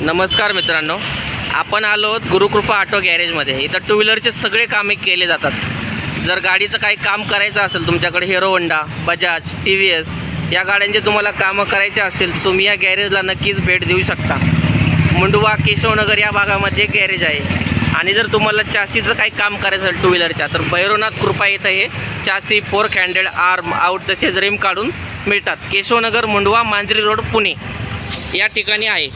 नमस्कार मित्रांनो. आपण आलो आहोत गुरुकृपा ऑटो गॅरेजमध्ये. इथं टू व्हीलरचे सगळे कामे केले जातात. जर गाडीचं काही काम करायचं असेल तुमच्याकडे Hero Honda Bajaj T V S या गाड्यांचे तुम्हाला कामं करायचे असतील तर तुम्ही या गॅरेजला नक्कीच भेट देऊ शकता. मुंडवा केशवनगर या भागामध्ये एक गॅरेज आहे. आणि जर तुम्हाला चासीचं काही काम करायचं असेल टू व्हीलरच्या तर भैरवनाथ कृपा इथं हे चासी फोर हँड्रेड आर्म आउट तसेच रिम काढून मिळतात. केशवनगर मुंडवा मांजरी रोड पुणे या ठिकाणी आहे.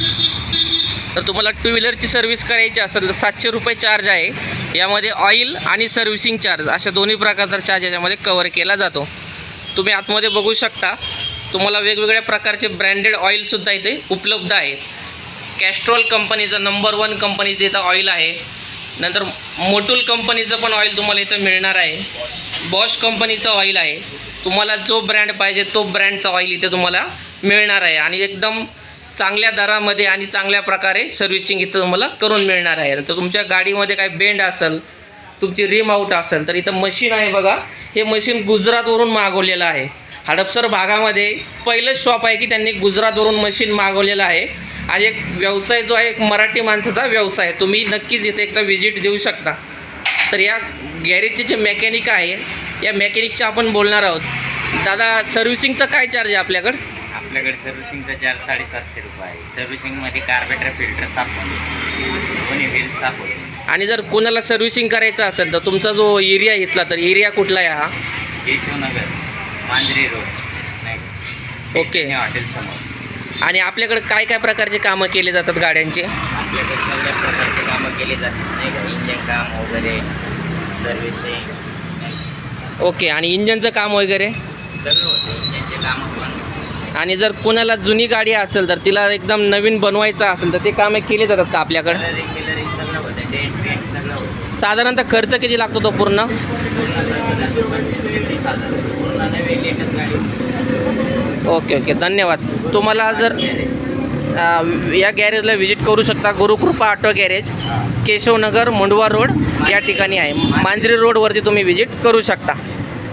तर तुम्हाला टू व्हीलरची सर्व्हिस करायची असेल तर सातशे रुपये चार्ज आहे. यामध्ये ऑइल आणि सर्व्हिसिंग चार्ज अशा दोन्ही प्रकारचा चार्ज याच्यामध्ये कवर केला जातो. तुम्ही आतमध्ये बघू शकता तुम्हाला वेगवेगळ्या प्रकारचे ब्रँडेड ऑइलसुद्धा इथे उपलब्ध आहेत. कॅस्ट्रॉल कंपनीचं नंबर वन कंपनीचं इथं ऑइल आहे नंतर मोटूल कंपनीचं पण ऑइल तुम्हाला इथं मिळणार आहे. बॉश कंपनीचं ऑइल आहे. तुम्हाला जो ब्रँड पाहिजे तो ब्रँडचा ऑइल इथे तुम्हाला मिळणार आहे. आणि एकदम चांगल्या दरामध्ये आणि चांगल्या प्रकारे सर्व्हिसिंग इथं तुम्हाला करून मिळणार आहे. तर तुमच्या गाडीमध्ये काय बेंड असेल तुमची रिम आऊट असेल तर इथं मशीन आहे बघा. हे मशीन गुजरातवरून मागवलेलं आहे. हडपसर भागामध्ये पहिलंच शॉप आहे की त्यांनी गुजरातवरून मशीन मागवलेलं आहे. आणि एक व्यवसाय जो आहे एक मराठी माणसाचा व्यवसाय आहे. तुम्ही नक्कीच इथे एकदा व्हिजिट देऊ शकता. तर या गॅरेजचे जे मेकॅनिक आहे. या मेकॅनिकशी आपण बोलणार आहोत. दादा सर्व्हिसिंगचा काय चार्ज आहे आपल्याकडं? आपल्याकडे सर्व्हिसिंगचा चार्ज साडेसातशे रुपये आहे. सर्व्हिसिंगमध्ये कार्बेटर फिल्टर साफ होतो. कोणी व्हील साफ होतो आणि जर कोणाला सर्व्हिसिंग करायचं असेल तर तुमचा जो एरिया इथला तर एरिया कुठला आहे हा? केशवनगर मांजरी रोड नाही ओके. हॉटेल समोर. आणि आपल्याकडे काय काय प्रकारचे कामं केले जातात गाड्यांचे? आपल्याकडे सगळ्या प्रकारचे कामं केली जातात नाही का? इंजन काम वगैरे सर्व्हिसिंग ओके. आणि इंजनचं काम वगैरे? सगळं होतं. इंजनचे कामं आणि जर कोणाला जुनी गाडी असेल तर तिला एकदम नवीन बनवायचं असेल तर ते कामं केले जातात का आपल्याकडे? साधारणतः खर्च किती लागतो तो पूर्ण? Okay okay. धन्यवाद. तुम्हाला जर या गॅरेजला व्हिजिट करू शकता Gurukripa auto garage Keshavnagar Mundhwa road या ठिकाणी आहे. मांजरी रोडवरती तुम्ही व्हिजिट करू शकता.